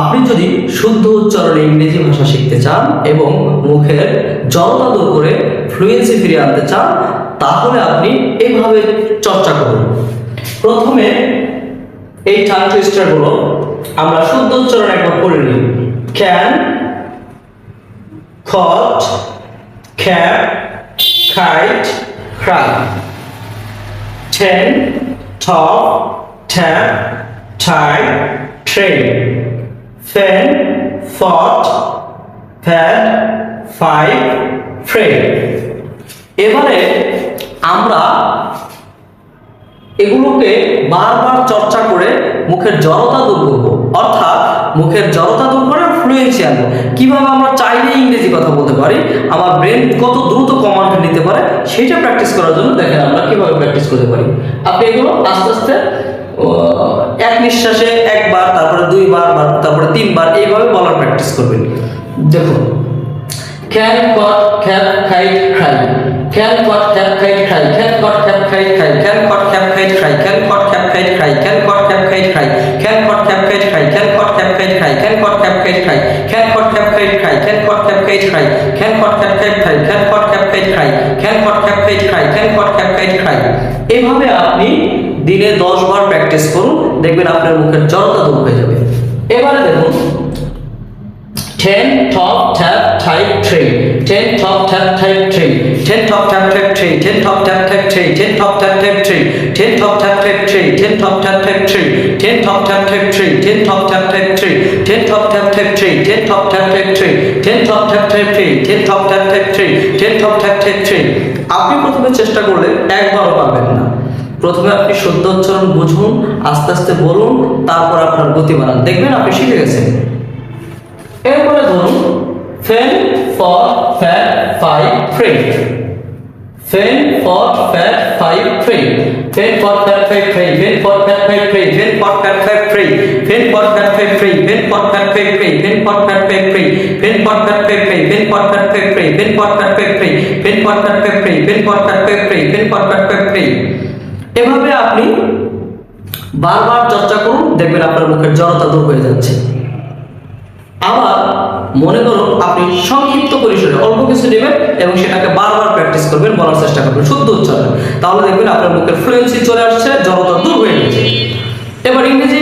আপনি যদি শুদ্ধ উচ্চারণে ইংরেজি ভাষা শিখতে চান এবং মুখের জড়তা দূর করে ফ্লুয়েন্সি ফিরিয়ে আনতে চান, তাহলে আপনি এইভাবে চর্চা করুন। প্রথমে এই টাং টুইস্টারগুলো আমরা শুদ্ধ উচ্চারণ একবার করে নিই। Can cot cap kite cry ten top tap tie train fan fought fad five Fred এবারে আমরা এগুলোকে বারবার চর্চা করে মুখের জড়তা দূর করব। অর্থাৎ মুখের জড়তা দূর করে ফ্লুয়েন্সি আনব। কীভাবে আমরা চাইলে ইংরেজি কথা বলতে পারি? আমার ব্রেন কত দ্রুত কমান্ড নিতে পারে, সেটা প্র্যাকটিস করার জন্য দেখেন আমরা কীভাবে প্র্যাকটিস করতে পারি। আপনি এগুলো আস্তে আস্তে এক নিঃশ্বাসে একবার তারপরে দুইবার তারপরে তিনবার এইভাবে বলার প্র্যাকটিস করবেন দেখুন ক্যান কট খ্যাপ খাই খাই ক্যান কট খ্যাপ খাইট খাই ক্যান কট খ্যাপ খাই খাই ক্যান কট খ্যাপ খাইট খাই ক্যান কট খ্যাপ খাইট খাই ক্যান কট খ্যাপ খাইট খাই ক্যান কট খ্যাপ খাইট খাই ক্যান কট খ্যাপ খাইট খাই ক্যান কট খ্যাপ খাইট খাই ক্যান কট খ্যাপ খাইট খাই ক্যান কট খ্যাপ খাইট খাই ক্যান কট খ্যাপ খাইট খাই ক্যান কট খ্যাপ খাইট খাই ক্যান কট খ্যাপ খাইট খাই ক্যান কট খ্যাপ খাইট খাই এভাবে আপনি দিনে দশ বার প্র্যাকটিস করুন দেখবেন আপনার মুখের জড়তা দূর হয়ে যাবে এবারে দেখুন আপনি প্রথমে চেষ্টা করলে একবারও পারবেন না প্রথমে আপনি শুদ্ধ উচ্চারণ বুঝুন আস্তে আস্তে বলুন তারপর আপনার গতি বাড়ান দেখবেন আপনি শিখে গেছেন এরপরে ধরুন fen for fat five free fen for fat five free fen for fat five free fen for fat five free fen for fat five free fen for fat five free fen for fat five free fen for fat five free fen for fat five free fen for fat five free fen for fat five free fen for fat five free fen for fat five free এভাবে আপনি বারবার চর্চা করুন, দেখবেন আপনার মুখের জড়তা দূর হয়ে যাচ্ছে। আবার মনে করুন, আপনি সংক্ষিপ্ত পরিসরে অল্প কিছু নেবেন এবং সেটাকে বারবার প্র্যাকটিস করবেন, বলার চেষ্টা করবেন, শুদ্ধ উচ্চারণ। তাহলে দেখবেন আপনার মুখের ফ্লুয়েন্সি চলে আসছে, জড়তা দূর হয়ে গেছে এবার ইংরেজি